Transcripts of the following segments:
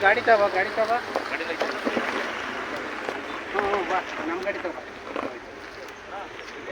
ಗಾಡಿ ತಗೋ ಗಾಡಿ ತಗೋ ನಮ್ಮ ಗಾಡಿ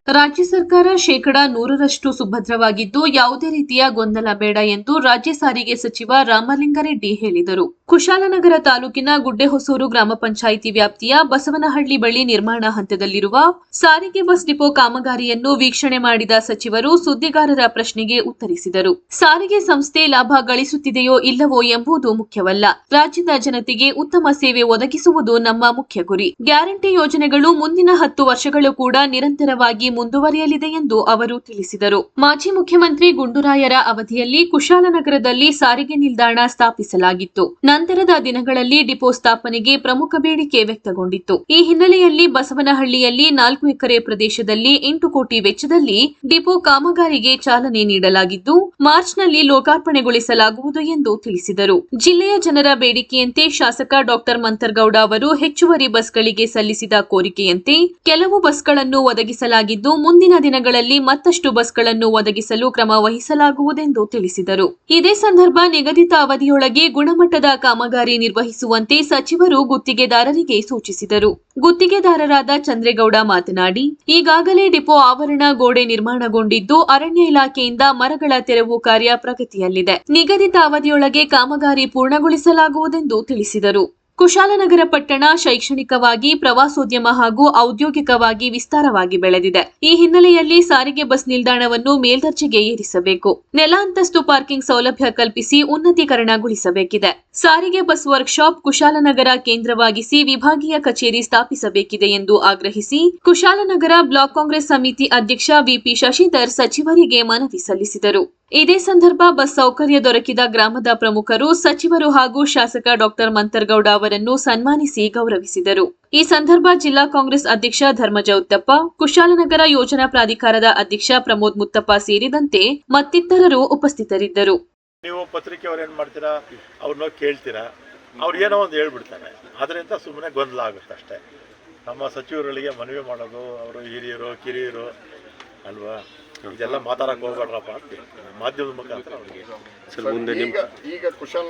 ರಾಜ್ಯ ಸರ್ಕಾರ ಶೇಕಡಾ ನೂರರಷ್ಟು ಸುಭದ್ರವಾಗಿದ್ದು, ಯಾವುದೇ ರೀತಿಯ ಗೊಂದಲ ಬೇಡ ಎಂದು ರಾಜ್ಯ ಸಾರಿಗೆ ಸಚಿವ ರಾಮಲಿಂಗಾರೆಡ್ಡಿ ಹೇಳಿದರು. ಕುಶಾಲನಗರ ತಾಲೂಕಿನ ಗುಡ್ಡೆಹೊಸೂರು ಗ್ರಾಮ ಪಂಚಾಯಿತಿ ವ್ಯಾಪ್ತಿಯ ಬಸವನಹಳ್ಳಿ ಬಳಿ ನಿರ್ಮಾಣ ಹಂತದಲ್ಲಿರುವ ಸಾರಿಗೆ ಬಸ್ ಡಿಪೋ ಕಾಮಗಾರಿಯನ್ನು ವೀಕ್ಷಣೆ ಮಾಡಿದ ಸಚಿವರು ಸುದ್ದಿಗಾರರ ಪ್ರಶ್ನೆಗೆ ಉತ್ತರಿಸಿದರು. ಸಾರಿಗೆ ಸಂಸ್ಥೆ ಲಾಭ ಗಳಿಸುತ್ತಿದೆಯೋ ಇಲ್ಲವೋ ಎಂಬುದು ಮುಖ್ಯವಲ್ಲ. ರಾಜ್ಯದ ಜನತೆಗೆ ಉತ್ತಮ ಸೇವೆ ಒದಗಿಸುವುದು ನಮ್ಮ ಮುಖ್ಯ ಗುರಿ. ಗ್ಯಾರಂಟಿ ಯೋಜನೆಗಳು ಮುಂದಿನ ಹತ್ತು ವರ್ಷಗಳು ಕೂಡ ನಿರಂತರವಾಗಿ ಮುಂದುವರಿಯಲಿದೆ ಎಂದು ಅವರು ತಿಳಿಸಿದರು. ಮಾಜಿ ಮುಖ್ಯಮಂತ್ರಿ ಗುಂಡೂರಾಯರ ಅವಧಿಯಲ್ಲಿ ಕುಶಾಲನಗರದಲ್ಲಿ ಸಾರಿಗೆ ನಿಲ್ದಾಣ ಸ್ಥಾಪಿಸಲಾಗಿತ್ತು. ನಂತರದ ದಿನಗಳಲ್ಲಿ ಡಿಪೋ ಸ್ಥಾಪನೆಗೆ ಪ್ರಮುಖ ಬೇಡಿಕೆ ವ್ಯಕ್ತಗೊಂಡಿತ್ತು. ಈ ಹಿನ್ನೆಲೆಯಲ್ಲಿ ಬಸವನಹಳ್ಳಿಯಲ್ಲಿ ನಾಲ್ಕು ಎಕರೆ ಪ್ರದೇಶದಲ್ಲಿ ಎಂಟು ಕೋಟಿ ವೆಚ್ಚದಲ್ಲಿ ಡಿಪೋ ಕಾಮಗಾರಿಗೆ ಚಾಲನೆ ನೀಡಲಾಗಿದ್ದು, ಮಾರ್ಚ್ನಲ್ಲಿ ಲೋಕಾರ್ಪಣೆಗೊಳಿಸಲಾಗುವುದು ಎಂದು ತಿಳಿಸಿದರು. ಜಿಲ್ಲೆಯ ಜನರ ಬೇಡಿಕೆಯಂತೆ ಶಾಸಕ ಡಾಕ್ಟರ್ ಮಂತರ್ಗೌಡ ಅವರು ಹೆಚ್ಚುವರಿ ಬಸ್ಗಳಿಗೆ ಸಲ್ಲಿಸಿದ ಕೋರಿಕೆಯಂತೆ ಕೆಲವು ಬಸ್ಗಳನ್ನು ಒದಗಿಸಲಾಗಿದ್ದು, ಮುಂದಿನ ದಿನಗಳಲ್ಲಿ ಮತ್ತಷ್ಟು ಬಸ್ಗಳನ್ನು ಒದಗಿಸಲು ಕ್ರಮ ವಹಿಸಲಾಗುವುದೆಂದು ತಿಳಿಸಿದರು. ಇದೇ ಸಂದರ್ಭ ನಿಗದಿತ ಅವಧಿಯೊಳಗೆ ಗುಣಮಟ್ಟದ ಕಾಮಗಾರಿ ನಿರ್ವಹಿಸುವಂತೆ ಸಚಿವರು ಗುತ್ತಿಗೆದಾರರಿಗೆ ಸೂಚಿಸಿದರು. ಗುತ್ತಿಗೆದಾರರಾದ ಚಂದ್ರೇಗೌಡ ಮಾತನಾಡಿ, ಈಗಾಗಲೇ ಡಿಪೋ ಆವರಣ ಗೋಡೆ ನಿರ್ಮಾಣಗೊಂಡಿದ್ದು ಅರಣ್ಯ ಇಲಾಖೆಯಿಂದ ಮರಗಳ ತೆರವು ಕಾರ್ಯ ಪ್ರಗತಿಯಲ್ಲಿದೆ. ನಿಗದಿತ ಅವಧಿಯೊಳಗೆ ಕಾಮಗಾರಿ ಪೂರ್ಣಗೊಳಿಸಲಾಗುವುದೆಂದು ತಿಳಿಸಿದರು. ಕುಶಾಲನಗರ ಪಟ್ಟಣ ಶೈಕ್ಷಣಿಕವಾಗಿ, ಪ್ರವಾಸೋದ್ಯಮ ಹಾಗೂ ಔದ್ಯೋಗಿಕವಾಗಿ ವಿಸ್ತಾರವಾಗಿ ಬೆಳೆದಿದೆ. ಈ ಹಿನ್ನೆಲೆಯಲ್ಲಿ ಸಾರಿಗೆ ಬಸ್ ನಿಲ್ದಾಣವನ್ನು ಮೇಲ್ದರ್ಜೆಗೆ ಏರಿಸಬೇಕು. ನೆಲ ಅಂತಸ್ತು ಪಾರ್ಕಿಂಗ್ ಸೌಲಭ್ಯ ಕಲ್ಪಿಸಿ ಉನ್ನತೀಕರಣಗೊಳಿಸಬೇಕಿದೆ. ಸಾರಿಗೆ ಬಸ್ ವರ್ಕ್ಶಾಪ್ ಕುಶಾಲನಗರ ಕೇಂದ್ರವಾಗಿಸಿ ವಿಭಾಗೀಯ ಕಚೇರಿ ಸ್ಥಾಪಿಸಬೇಕಿದೆ ಎಂದು ಆಗ್ರಹಿಸಿ ಕುಶಾಲನಗರ ಬ್ಲಾಕ್ ಕಾಂಗ್ರೆಸ್ ಸಮಿತಿ ಅಧ್ಯಕ್ಷ ವಿಪಿ ಶಶಿಧರ್ ಸಚಿವರಿಗೆ ಮನವಿ ಸಲ್ಲಿಸಿದರು. ಇದೇ ಸಂದರ್ಭ ಬಸ್ ಸೌಕರ್ಯ ದೊರಕಿದ ಗ್ರಾಮದ ಪ್ರಮುಖರು ಸಚಿವರು ಹಾಗೂ ಶಾಸಕ ಡಾಕ್ಟರ್ ಮಂತರ್ಗೌಡ ಅವರನ್ನು ಸನ್ಮಾನಿಸಿ ಗೌರವಿಸಿದರು. ಈ ಸಂದರ್ಭ ಜಿಲ್ಲಾ ಕಾಂಗ್ರೆಸ್ ಅಧ್ಯಕ್ಷ ಧರ್ಮಜ ಉತ್ತಪ್ಪ, ಕುಶಾಲನಗರ ಯೋಜನಾ ಪ್ರಾಧಿಕಾರದ ಅಧ್ಯಕ್ಷ ಪ್ರಮೋದ್ ಮುತ್ತಪ್ಪ ಸೇರಿದಂತೆ ಮತ್ತಿತರರು ಉಪಸ್ಥಿತರಿದ್ದರು. ನೀವು ಪತ್ರಿಕೆ ಏನು ಮಾಡ್ತೀರಾ? ಅವ್ರನ್ನ ಕೇಳ್ತೀರಾ? ಅವ್ರು ಏನೋ ಒಂದು ಹೇಳ್ಬಿಡ್ತಾರೆ ಅದರಿಂದ ಸುಮ್ಮನೆ ಗೊಂದಲ ಆಗುತ್ತೆ ಅಷ್ಟೇ. ನಮ್ಮ ಸಚಿವರುಗಳಿಗೆ ಮನವಿ ಮಾಡೋದು, ಅವರು ಹಿರಿಯರು, ಕಿರಿಯರು, ಅಲ್ವಾ? ಇದೆಲ್ಲ ಮಾತಾಡಕ್ಕೆ ಹೋಗ್ಬೇಡ್ರಪ್ಪ ಅಂತ ಮಾಧ್ಯಮದ ಮುಖಾಂತರ ಅವ್ರಿಗೆ. ಸರ್ ಮುಂದೆ ಈಗ ಈಗ ಕುಶಾಲ